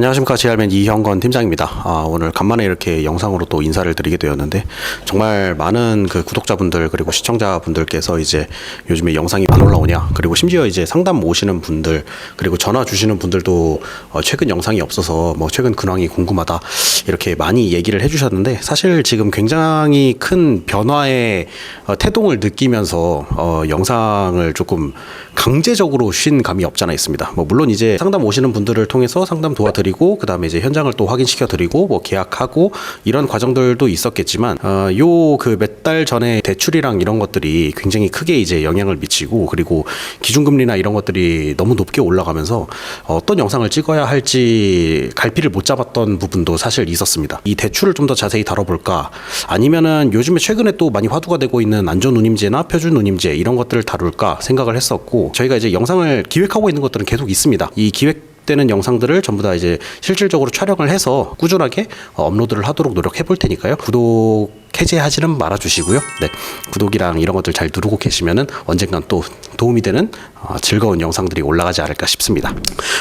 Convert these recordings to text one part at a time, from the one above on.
안녕하십니까 제알맨 이형건 팀장입니다. 아, 오늘 간만에 이렇게 영상으로 또 인사를 드리게 되었는데 정말 많은 그 구독자분들 그리고 시청자분들께서 이제 요즘에 영상이 안 올라오냐 그리고 심지어 이제 상담 오시는 분들 그리고 전화 주시는 분들도 어, 최근 영상이 없어서 뭐 최근 근황이 궁금하다 이렇게 많이 얘기를 해주셨는데 사실 지금 굉장히 큰 변화의 어, 태동을 느끼면서 어, 영상을 조금 강제적으로 쉰 감이 없잖아 있습니다. 뭐 물론 이제 상담 오시는 분들을 통해서 상담 도와드리 고 그 다음에 이제 현장을 또 확인시켜 드리고 뭐 계약하고 이런 과정들도 있었겠지만 어, 요 그 몇 달 전에 대출이랑 이런 것들이 굉장히 크게 이제 영향을 미치고 그리고 기준금리나 이런 것들이 너무 높게 올라가면서 어떤 영상을 찍어야 할지 갈피를 못 잡았던 부분도 사실 있었습니다. 이 대출을 좀 더 자세히 다뤄볼까 아니면은 요즘에 최근에 또 많이 화두가 되고 있는 안전 운임제나 표준 운임제 이런 것들을 다룰까 생각을 했었고 저희가 이제 영상을 기획하고 있는 것들은 계속 있습니다. 이 기획 되는 영상들을 전부 다 이제 실질적으로 촬영을 해서 꾸준하게 어, 업로드를 하도록 노력해 볼 테니까요. 구독 해제하지는 말아 주시고요. 네. 구독이랑 이런 것들 잘 누르고 계시면은 언젠간 또 도움이 되는 어, 즐거운 영상들이 올라가지 않을까 싶습니다.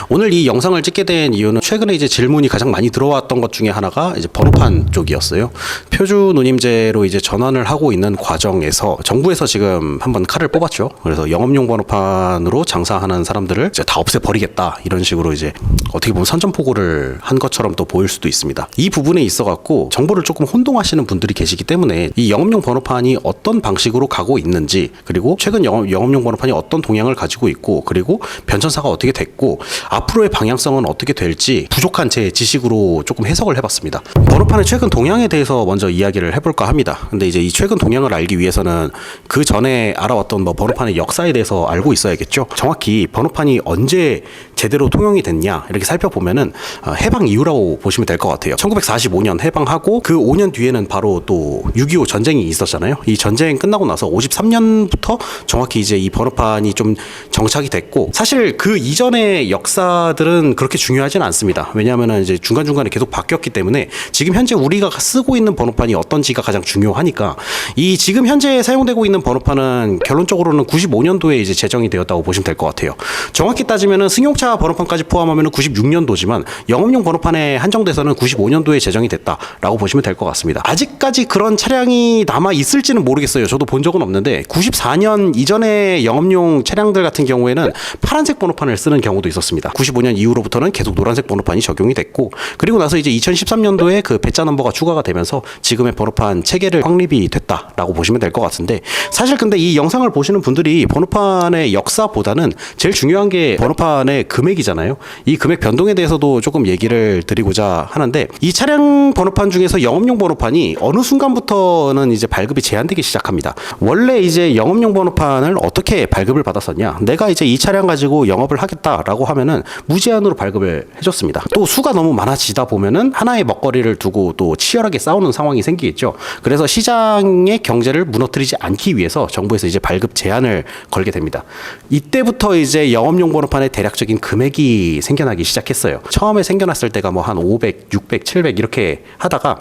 오늘 이 영상을 찍게 된 이유는 최근에 이제 질문이 가장 많이 들어왔던 것 중에 하나가 이제 번호판 쪽이었어요. 표준 운임제로 이제 전환을 하고 있는 과정에서 정부에서 지금 한번 칼을 뽑았죠. 그래서 영업용 번호판으로 장사하는 사람들을 이제 다 없애 버리겠다 이런 식으로 이제 어떻게 보면 선전포고를 한 것처럼 또 보일 수도 있습니다. 이 부분에 있어 갖고 정보를 조금 혼동하시는 분들이 계시기 때문에 이 영업용 번호판이 어떤 방식으로 가고 있는지 그리고 최근 영업, 영업용 번호판이 어떤 동향을 가지고 있고 그리고 변천사가 어떻게 됐고 앞으로의 방향성은 어떻게 될지 부족한 제 지식으로 조금 해석을 해봤습니다. 번호판의 최근 동향에 대해서 먼저 이야기를 해볼까 합니다. 근데 이제 이 최근 동향을 알기 위해서는 그 전에 알아왔던 뭐 번호판의 역사에 대해서 알고 있어야겠죠. 정확히 번호판이 언제 제대로 통용이 됐냐 이렇게 살펴보면은 어, 해방 이후라고 보시면 될 것 같아요. 1945년 해방하고 그 5년 뒤에는 바로 또 6.25 전쟁이 있었잖아요. 이 전쟁 끝나고 나서 53년부터 정확히 이제 이 번호판이 좀 정착이 됐고 사실 그 이전의 역사들은 그렇게 중요하진 않습니다. 왜냐하면 이제 중간 중간에 계속 바뀌었기 때문에 지금 현재 우리가 쓰고 있는 번호판이 어떤지가 가장 중요하니까 이 지금 현재 사용되고 있는 번호판은 결론적으로는 95년도에 이제 제정이 되었다고 보시면 될 것 같아요. 정확히 따지면은 승용차 번호판까지 포함하면 96년도지만 영업용 번호판에 한정돼서는 95년도에 제정이 됐다라고 보시면 될 것 같습니다. 아직까지 그런 차량이 남아 있을지는 모르겠어요. 저도 본 적은 없는데 94년 이전에 영업용 차량들 같은 경우에는 파란색 번호판을 쓰는 경우도 있었습니다. 95년 이후로부터는 계속 노란색 번호판이 적용이 됐고 그리고 나서 이제 2013년도에 그 배자 넘버가 추가가 되면서 지금의 번호판 체계를 확립이 됐다라고 보시면 될 것 같은데 사실 근데 이 영상을 보시는 분들이 번호판의 역사보다는 제일 중요한 게 번호판의 금액이잖아요. 이 금액 변동에 대해서도 조금 얘기를 드리고자 하는데 이 차량 번호판 중에서 영업용 번호판이 어느 순간부터는 이제 발급이 제한되기 시작합니다. 원래 이제 영업용 번호판을 어떻게 발급을 받았었냐? 내가 이제 이 차량 가지고 영업을 하겠다라고 하면은 무제한으로 발급을 해줬습니다. 또 수가 너무 많아지다 보면은 하나의 먹거리를 두고 또 치열하게 싸우는 상황이 생기겠죠. 그래서 시장의 경제를 무너뜨리지 않기 위해서 정부에서 이제 발급 제한을 걸게 됩니다. 이때부터 이제 영업용 번호판의 대략적인 금액이 생겨나기 시작했어요. 처음에 생겨났을 때가 뭐 한 500, 600, 700 이렇게 하다가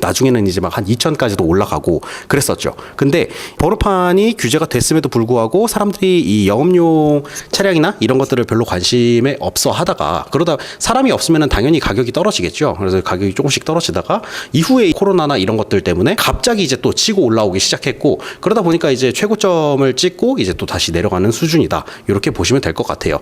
나중에는 이제 막 한 2천까지도 올라가고 그랬었죠. 근데 번호판이 규제가 됐음에도 불구하고 사람들이 이 영업용 차량이나 이런 것들을 별로 관심에 없어 하다가 그러다 사람이 없으면 당연히 가격이 떨어지겠죠. 그래서 가격이 조금씩 떨어지다가 이후에 코로나나 이런 것들 때문에 갑자기 이제 또 치고 올라오기 시작했고 그러다 보니까 이제 최고점을 찍고 이제 또 다시 내려가는 수준이다. 이렇게 보시면 될 것 같아요.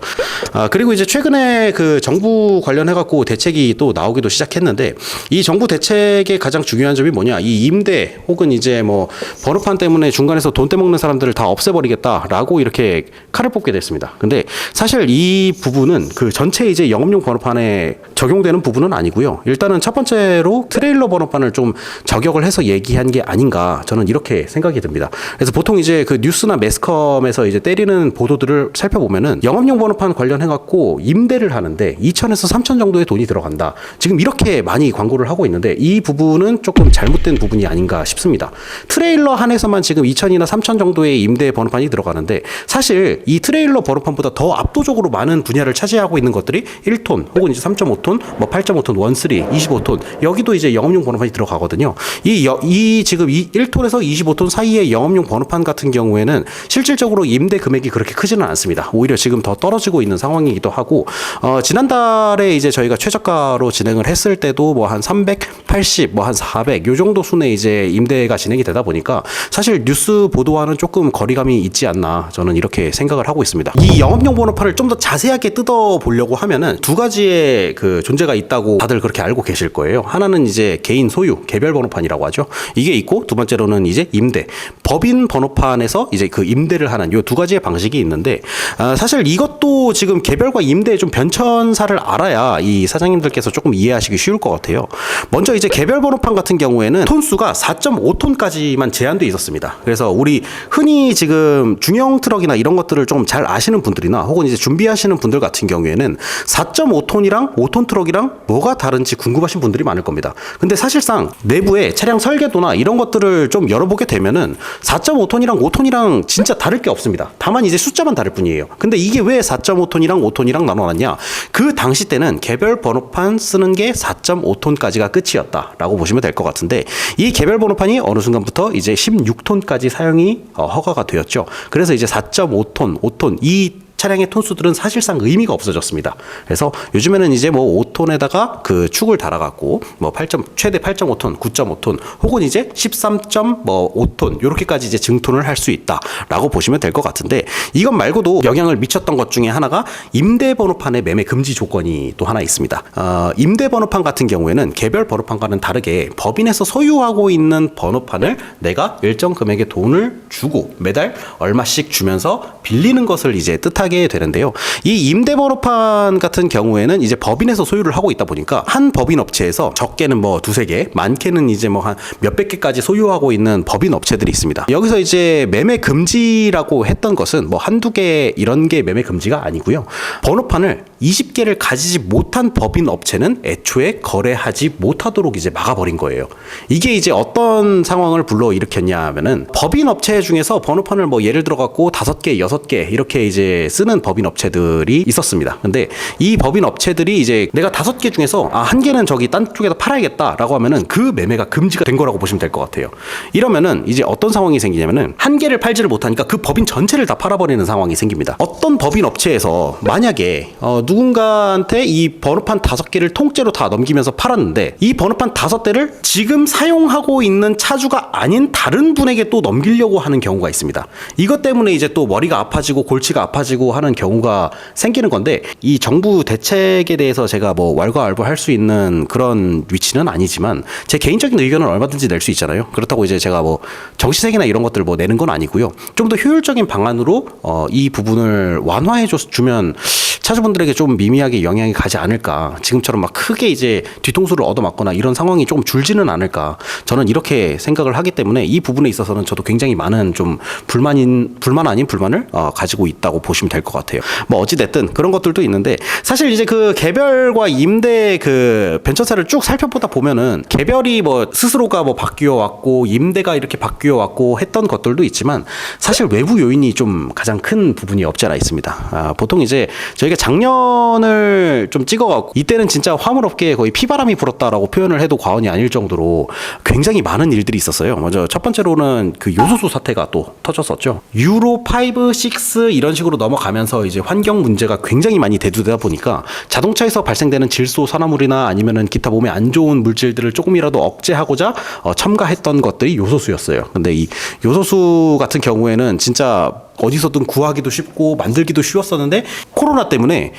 아, 그리고 이제 최근에 그 정부 관련해 갖고 대책이 또 나오기도 시작했는데 이 정부 대책의 가장 중요한 점이 뭐냐? 이 임대 혹은 이제 뭐 번호판 때문에 중간에서 돈 떼먹는 사람들을 다 없애버리겠다라고 이렇게 칼을 뽑게 됐습니다. 근데 사실 이 부분은 그 전체 이제 영업용 번호판에 적용되는 부분은 아니고요. 일단은 첫 번째로 트레일러 번호판을 좀 저격을 해서 얘기한 게 아닌가 저는 이렇게 생각이 듭니다. 그래서 보통 이제 그 뉴스나 매스컴에서 이제 때리는 보도들을 살펴보면은 영업용 번호판 관련해 갖고 임대를 하는데 2천에서 3천 정도의 돈이 들어간다. 지금 이렇게 많이 광고를 하고 있는데 이 부분은 부분은 조금 잘못된 부분이 아닌가 싶습니다. 트레일러 한에서만 지금 2천이나 3천 정도의 임대 번호판이 들어가는데 사실 이 트레일러 번호판보다 더 압도적으로 많은 분야를 차지하고 있는 것들이 1톤 혹은 이제 3.5톤, 뭐 8.5톤, 원쓰리, 25톤 여기도 이제 영업용 번호판이 들어가거든요. 이, 여- 이 지금 이 1톤에서 25톤 사이의 영업용 번호판 같은 경우에는 실질적으로 임대 금액이 그렇게 크지는 않습니다. 오히려 지금 더 떨어지고 있는 상황이기도 하고 어, 지난달에 이제 저희가 최저가로 진행을 했을 때도 뭐 한 380, 뭐한 400, 요 정도 순에 이제 임대가 진행이 되다 보니까 사실 뉴스 보도와는 조금 거리감이 있지 않나 저는 이렇게 생각을 하고 있습니다. 이 영업용 번호판을 좀 더 자세하게 뜯어 보려고 하면은 두 가지의 그 존재가 있다고 다들 그렇게 알고 계실 거예요. 하나는 이제 개인 소유, 개별 번호판이라고 하죠. 이게 있고 두 번째로는 이제 임대, 법인 번호판에서 이제 그 임대를 하는 요 두 가지의 방식이 있는데 아, 사실 이것도 지금 개별과 임대의 좀 변천사를 알아야 이 사장님들께서 조금 이해하시기 쉬울 것 같아요. 먼저 이제 개별 번호 판 같은 경우에는 톤수가 4.5톤까지만 제한돼 있었습니다. 그래서 우리 흔히 지금 중형 트럭이나 이런 것들을 좀 잘 아시는 분들이나 혹은 이제 준비하시는 분들 같은 경우에는 4.5톤이랑 5톤 트럭이랑 뭐가 다른지 궁금하신 분들이 많을 겁니다. 근데 사실상 내부에 차량 설계도나 이런 것들을 좀 열어보게 되면은 4.5톤이랑 5톤이랑 진짜 다를 게 없습니다. 다만 이제 숫자만 다를 뿐이에요. 근데 이게 왜 4.5톤이랑 5톤이랑 나눠놨냐? 그 당시 때는 개별 번호판 쓰는 게 4.5톤까지가 끝이었다라고 보시면 될 것 같은데 이 개별 번호판이 어느 순간부터 이제 16톤까지 사용이 어, 허가가 되었죠. 그래서 이제 4.5톤, 5톤 이 차량의 톤수들은 사실상 의미가 없어졌습니다. 그래서 요즘에는 이제 뭐 5톤에다가 그 축을 달아갖고 뭐 8. 최대 8.5톤, 9.5톤 혹은 이제 13.5톤 요렇게까지 이제 증톤을 할 수 있다라고 보시면 될 것 같은데 이것 말고도 영향을 미쳤던 것 중에 하나가 임대 번호판의 매매 금지 조건이 또 하나 있습니다. 어, 임대 번호판 같은 경우에는 개별 번호판과는 다르게 법인에서 소유하고 있는 번호판을 내가 일정 금액의 돈을 주고 매달 얼마씩 주면서 빌리는 것을 이제 뜻하 게 되는데요. 이 임대 번호판 같은 경우에는 이제 법인에서 소유를 하고 있다 보니까 한 법인 업체에서 적게는 뭐 두세 개, 많게는 이제 뭐 한 몇백 개까지 소유하고 있는 법인 업체들이 있습니다. 여기서 이제 매매 금지라고 했던 것은 뭐 한두 개 이런 게 매매 금지가 아니고요. 번호판을 20개를 가지지 못한 법인 업체는 애초에 거래하지 못하도록 이제 막아버린 거예요. 이게 이제 어떤 상황을 불러 일으켰냐 하면은 법인 업체 중에서 번호판을 뭐 예를 들어 갖고 다섯 개, 여섯 개 이렇게 이제 쓰는 법인 업체들이 있었습니다. 근데 이 법인 업체들이 이제 내가 다섯 개 중에서 아, 한 개는 저기 딴 쪽에다 팔아야겠다라고 하면은 그 매매가 금지가 된 거라고 보시면 될 것 같아요. 이러면은 이제 어떤 상황이 생기냐면은 한 개를 팔지를 못하니까 그 법인 전체를 다 팔아버리는 상황이 생깁니다. 어떤 법인 업체에서 만약에 어, 누군가한테 이 번호판 다섯 개를 통째로 다 넘기면서 팔았는데 이 번호판 다섯 대를 지금 사용하고 있는 차주가 아닌 다른 분에게 또 넘기려고 하는 경우가 있습니다. 이것 때문에 이제 또 머리가 아파지고 골치가 아파지고 하는 경우가 생기는 건데 이 정부 대책에 대해서 제가 뭐 왈가왈부할 수 있는 그런 위치는 아니지만 제 개인적인 의견은 얼마든지 낼 수 있잖아요. 그렇다고 이제 제가 뭐 정시세계나 이런 것들 뭐 내는 건 아니고요. 좀 더 효율적인 방안으로 어, 이 부분을 완화해 줘 주면 차주분들에게 좀 미미하게 영향이 가지 않을까. 지금처럼 막 크게 이제 뒤통수를 얻어맞거나 이런 상황이 조금 줄지는 않을까. 저는 이렇게 생각을 하기 때문에 이 부분에 있어서는 저도 굉장히 많은 좀 불만인 불만 아닌 불만을 어, 가지고 있다고 보시면 될 것 같아요. 뭐 어찌 됐든 그런 것들도 있는데 사실 이제 그 개별과 임대 그 변천사를 쭉 살펴보다 보면은 개별이 뭐 스스로가 뭐 바뀌어 왔고 임대가 이렇게 바뀌어 왔고 했던 것들도 있지만 사실 외부 요인이 좀 가장 큰 부분이 없지 않아 있습니다. 아, 보통 이제 저희가 작년 을 좀 찍어갖고 이때는 진짜 화물업계에 거의 피바람이 불었다라고 표현을 해도 과언이 아닐 정도로 굉장히 많은 일들이 있었어요. 먼저 첫 번째로는 그 요소수 사태가 또 터졌었죠. 유로 5, 6 이런 식으로 넘어가면서 이제 환경 문제가 굉장히 많이 대두되다 보니까 자동차에서 발생되는 질소 산화물이나 아니면은 기타 몸에 안 좋은 물질들을 조금이라도 억제하고자 어, 첨가했던 것들이 요소수였어요. 근데 이 요소수 같은 경우에는 진짜 어디서든 구하기도 쉽고 만들기도 쉬웠었는데 코로나 때문에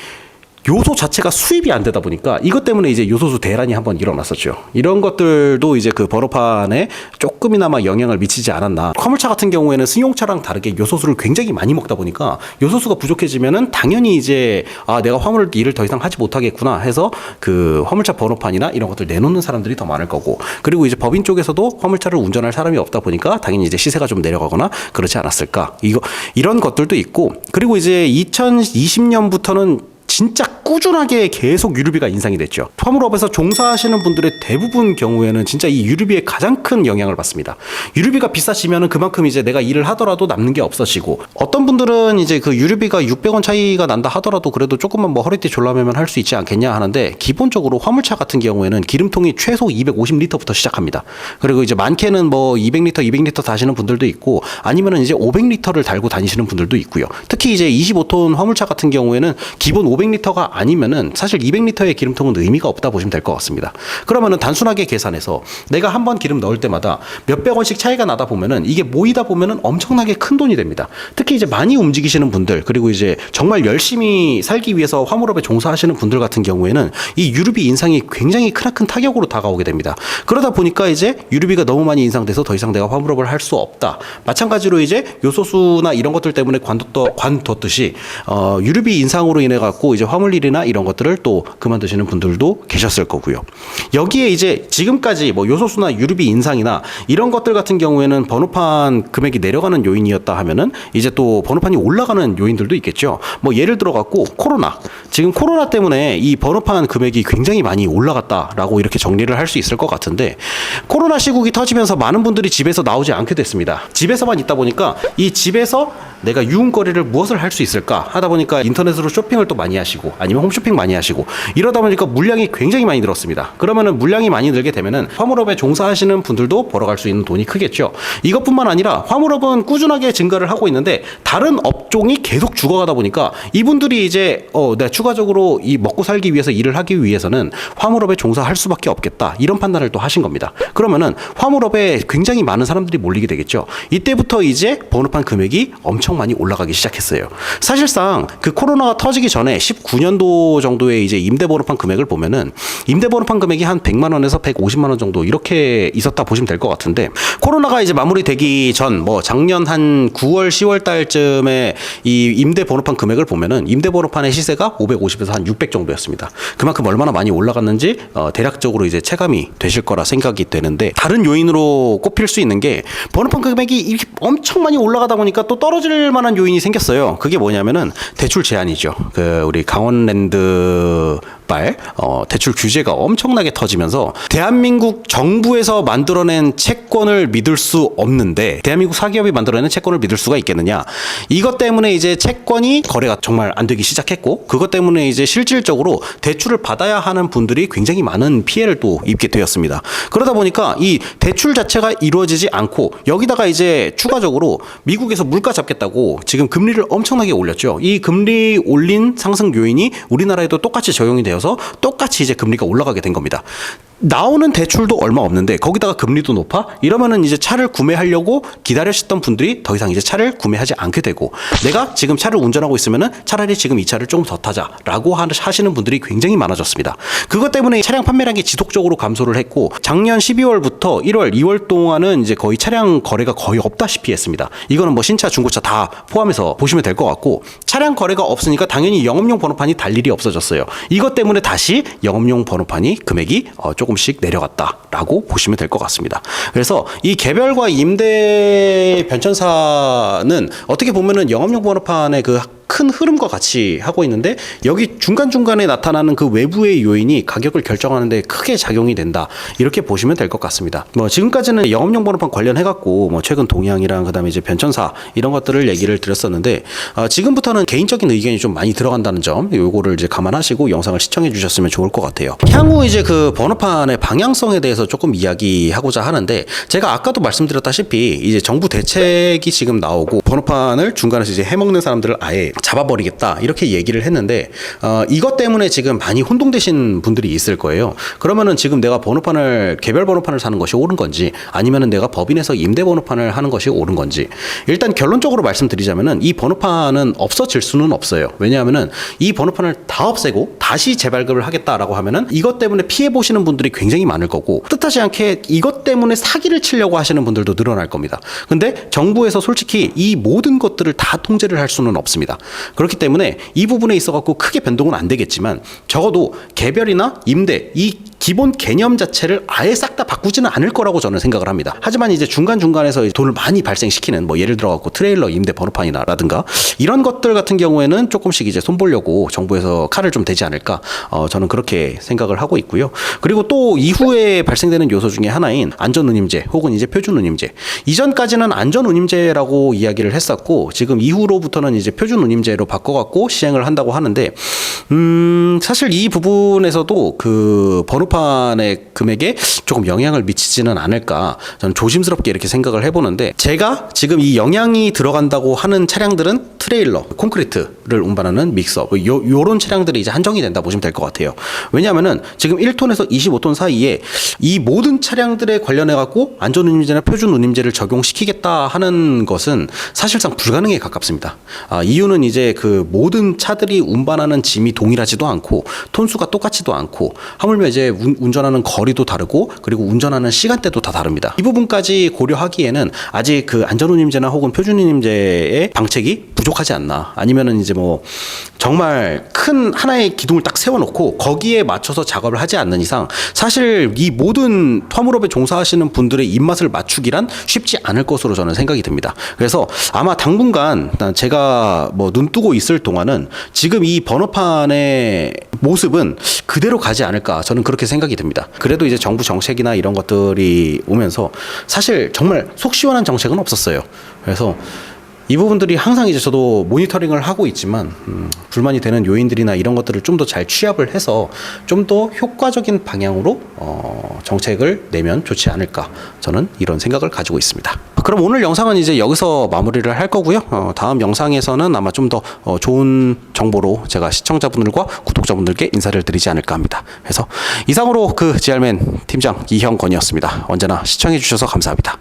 요소 자체가 수입이 안 되다 보니까 이것 때문에 이제 요소수 대란이 한번 일어났었죠. 이런 것들도 이제 그 번호판에 조금이나마 영향을 미치지 않았나. 화물차 같은 경우에는 승용차랑 다르게 요소수를 굉장히 많이 먹다 보니까 요소수가 부족해지면은 당연히 이제 아 내가 화물 일을 더 이상 하지 못하겠구나 해서 그 화물차 번호판이나 이런 것들 내놓는 사람들이 더 많을 거고 그리고 이제 법인 쪽에서도 화물차를 운전할 사람이 없다 보니까 당연히 이제 시세가 좀 내려가거나 그렇지 않았을까. 이거 이런 것들도 있고 그리고 이제 2020년부터는 진짜 꾸준하게 계속 유류비가 인상이 됐죠. 화물업에서 종사하시는 분들의 대부분 경우에는 진짜 이 유류비에 가장 큰 영향을 받습니다. 유류비가 비싸지면은 그만큼 이제 내가 일을 하더라도 남는 게 없어지고 어떤 분들은 이제 그 유류비가 600원 차이가 난다 하더라도 그래도 조금만 뭐 허리띠 졸라매면 할 수 있지 않겠냐 하는데 기본적으로 화물차 같은 경우에는 기름통이 최소 250리터부터 시작합니다. 그리고 이제 많게는 뭐 200리터, 200리터 다시는 분들도 있고 아니면은 이제 500리터를 달고 다니시는 분들도 있고요. 특히 이제 25톤 화물차 같은 경우에는 기본 500 리터가 아니면은 사실 200리터의 기름통은 의미가 없다 보시면 될 것 같습니다. 그러면은 단순하게 계산해서 내가 한 번 기름 넣을 때마다 몇백 원씩 차이가 나다 보면은 이게 모이다 보면은 엄청나게 큰 돈이 됩니다. 특히 이제 많이 움직이시는 분들 그리고 이제 정말 열심히 살기 위해서 화물업에 종사하시는 분들 같은 경우에는 이 유류비 인상이 굉장히 크나큰 타격으로 다가오게 됩니다. 그러다 보니까 이제 유류비가 너무 많이 인상돼서 더 이상 내가 화물업을 할 수 없다. 마찬가지로 이제 요소수나 이런 것들 때문에 관뒀, 관뒀듯이 어, 유류비 인상으로 인해 갖고 이제 화물일이나 이런 것들을 또 그만두시는 분들도 계셨을 거고요. 여기에 이제 지금까지 뭐 요소수나 유류비 인상이나 이런 것들 같은 경우에는 번호판 금액이 내려가는 요인이었다 하면은 이제 또 번호판이 올라가는 요인들도 있겠죠. 뭐 예를 들어 갖고 코로나 지금 코로나 때문에 이 번호판 금액이 굉장히 많이 올라갔다라고 이렇게 정리를 할 수 있을 것 같은데 코로나 시국이 터지면서 많은 분들이 집에서 나오지 않게 됐습니다. 집에서만 있다 보니까 이 집에서 내가 유흥거리를 무엇을 할 수 있을까 하다 보니까 인터넷으로 쇼핑을 또 많이 하시고 아니면 홈쇼핑 많이 하시고 이러다 보니까 물량이 굉장히 많이 늘었습니다. 그러면은 물량이 많이 늘게 되면은 화물업에 종사하시는 분들도 벌어갈 수 있는 돈이 크겠죠. 이것뿐만 아니라 화물업은 꾸준하게 증가를 하고 있는데 다른 업종이 계속 죽어가다 보니까 이분들이 이제 어 내가 추가적으로 이 먹고 살기 위해서 일을 하기 위해서는 화물업에 종사할 수밖에 없겠다 이런 판단을 또 하신 겁니다. 그러면은 화물업에 굉장히 많은 사람들이 몰리게 되겠죠. 이때부터 이제 번호판 금액이 엄청 많이 올라가기 시작했어요. 사실상 그 코로나가 터지기 전에 19년도 정도의 이제 임대 번호판 금액을 보면은 임대 번호판 금액이 한 100만 원에서 150만 원 정도 이렇게 있었다 보시면 될 것 같은데 코로나가 이제 마무리되기 전 뭐 작년 한 9월 10월 달쯤에 이 임대 번호판 금액을 보면은 임대 번호판의 시세가 550에서 한 600 정도였습니다. 그만큼 얼마나 많이 올라갔는지 어, 대략적으로 이제 체감이 되실 거라 생각이 되는데 다른 요인으로 꼽힐 수 있는 게 번호판 금액이 이렇게 엄청 많이 올라가다 보니까 또 떨어질 만한 요인이 생겼어요. 그게 뭐냐면은 대출 제한이죠. 그 우리 강원랜드 발 어, 대출 규제가 엄청나게 터지면서 대한민국 정부에서 만들어낸 채권을 믿을 수 없는데 대한민국 사기업이 만들어낸 채권을 믿을 수가 있겠느냐. 이것 때문에 이제 채권이 거래가 정말 안 되기 시작했고 그것 때문에 이제 실질적으로 대출을 받아야 하는 분들이 굉장히 많은 피해를 또 입게 되었습니다. 그러다 보니까 이 대출 자체가 이루어지지 않고 여기다가 이제 추가적으로 미국에서 물가 잡겠다고 지금 금리를 엄청나게 올렸죠. 이 금리 올린 상승 요인이 우리나라에도 똑같이 적용이 되어 서 똑같이 이제 금리가 올라가게 된 겁니다. 나오는 대출도 얼마 없는데 거기다가 금리도 높아 이러면은 이제 차를 구매하려고 기다리셨던 분들이 더 이상 이제 차를 구매하지 않게 되고 내가 지금 차를 운전하고 있으면은 차라리 지금 이 차를 좀더 타자라고 하- 하시는 분들이 굉장히 많아졌습니다. 그것 때문에 차량 판매량이 지속적으로 감소를 했고 작년 12월부터 1월, 2월 동안은 이제 거의 차량 거래가 거의 없다시피 했습니다. 이거는 뭐 신차, 중고차 다 포함해서 보시면 될 것 같고 차량 거래가 없으니까 당연히 영업용 번호판이 달 일이 없어졌어요. 이것 때문에 다시 영업용 번호판이 금액이 어, 조금 씩 내려갔다라고 보시면 될 것 같습니다. 그래서 이 개별과 임대 변천사는 어떻게 보면은 영업용 번호판의 그 큰 흐름과 같이 하고 있는데 여기 중간중간에 나타나는 그 외부의 요인이 가격을 결정하는데 크게 작용이 된다. 이렇게 보시면 될 것 같습니다. 뭐 지금까지는 영업용 번호판 관련해 갖고 뭐 최근 동향이랑 그다음에 이제 변천사 이런 것들을 얘기를 드렸었는데 어, 지금부터는 개인적인 의견이 좀 많이 들어간다는 점 요거를 이제 감안하시고 영상을 시청해 주셨으면 좋을 것 같아요. 향후 이제 그 번호판의 방향성에 대해서 조금 이야기하고자 하는데 제가 아까도 말씀드렸다시피 이제 정부 대책이 지금 나오고 번호판을 중간에서 이제 해먹는 사람들을 아예 잡아버리겠다 이렇게 얘기를 했는데 어, 이것 때문에 지금 많이 혼동되신 분들이 있을 거예요. 그러면은 지금 내가 번호판을 개별 번호판을 사는 것이 옳은 건지 아니면은 내가 법인에서 임대 번호판을 하는 것이 옳은 건지 일단 결론적으로 말씀드리자면은 이 번호판은 없어질 수는 없어요. 왜냐하면은 이 번호판을 다 없애고 다시 재발급을 하겠다라고 하면은 이것 때문에 피해 보시는 분들이 굉장히 많을 거고 뜻하지 않게 이것 때문에 사기를 치려고 하시는 분들도 늘어날 겁니다. 근데 정부에서 솔직히 이 모든 것들을 다 통제를 할 수는 없습니다. 그렇기 때문에 이 부분에 있어 갖고 크게 변동은 안 되겠지만 적어도 개별이나 임대 이 기본 개념 자체를 아예 싹 다 바꾸지는 않을 거라고 저는 생각을 합니다. 하지만 이제 중간 중간에서 돈을 많이 발생시키는 뭐 예를 들어 갖고 트레일러 임대 번호판이나라든가 이런 것들 같은 경우에는 조금씩 이제 손 보려고 정부에서 칼을 좀 대지 않을까 어, 저는 그렇게 생각을 하고 있고요. 그리고 또 이후에 발생되는 요소 중에 하나인 안전운임제 혹은 이제 표준운임제 이전까지는 안전운임제라고 이야기를 했었고 지금 이후로부터는 이제 표준운임제로 바꿔갖고 시행을 한다고 하는데 음 사실 이 부분에서도 그 번호 판의 금액에 조금 영향을 미치지는 않을까 저는 조심스럽게 이렇게 생각을 해보는데 제가 지금 이 영향이 들어간다고 하는 차량들은 트레일러, 콘크리트를 운반하는 믹서 뭐 요, 요런 차량들이 이제 한정이 된다 보시면 될 것 같아요. 왜냐하면은 지금 1톤에서 25톤 사이에 이 모든 차량들에 관련해 갖고 안전 운임제나 표준 운임제를 적용시키겠다 하는 것은 사실상 불가능에 가깝습니다. 아, 이유는 이제 그 모든 차들이 운반하는 짐이 동일하지도 않고 톤수가 똑같지도 않고 하물며 이제 운, 운전하는 거리도 다르고 그리고 운전하는 시간대도 다 다릅니다. 이 부분까지 고려하기에는 아직 그 안전운임제나 혹은 표준운임제의 방책이 부족하지 않나 아니면은 이제 뭐 정말 큰 하나의 기둥을 딱 세워놓고 거기에 맞춰서 작업을 하지 않는 이상 사실 이 모든 화물업에 종사하시는 분들의 입맛을 맞추기란 쉽지 않을 것으로 저는 생각이 듭니다. 그래서 아마 당분간 제가 뭐 눈 뜨고 있을 동안은 지금 이 번호판의 모습은 그대로 가지 않을까 저는 그렇게 생각이 듭니다. 그래도 이제 정부 정책이나 이런 것들이 오면서 사실 정말 속 시원한 정책은 없었어요. 그래서 이 부분들이 항상 이제 저도 모니터링을 하고 있지만 음, 불만이 되는 요인들이나 이런 것들을 좀 더 잘 취합을 해서 좀 더 효과적인 방향으로 어, 정책을 내면 좋지 않을까 저는 이런 생각을 가지고 있습니다. 그럼 오늘 영상은 이제 여기서 마무리를 할 거고요. 어, 다음 영상에서는 아마 좀 더 어, 좋은 정보로 제가 시청자분들과 구독자분들께 인사를 드리지 않을까 합니다. 그래서 이상으로 그 지알맨 팀장 이형건이었습니다. 언제나 시청해 주셔서 감사합니다.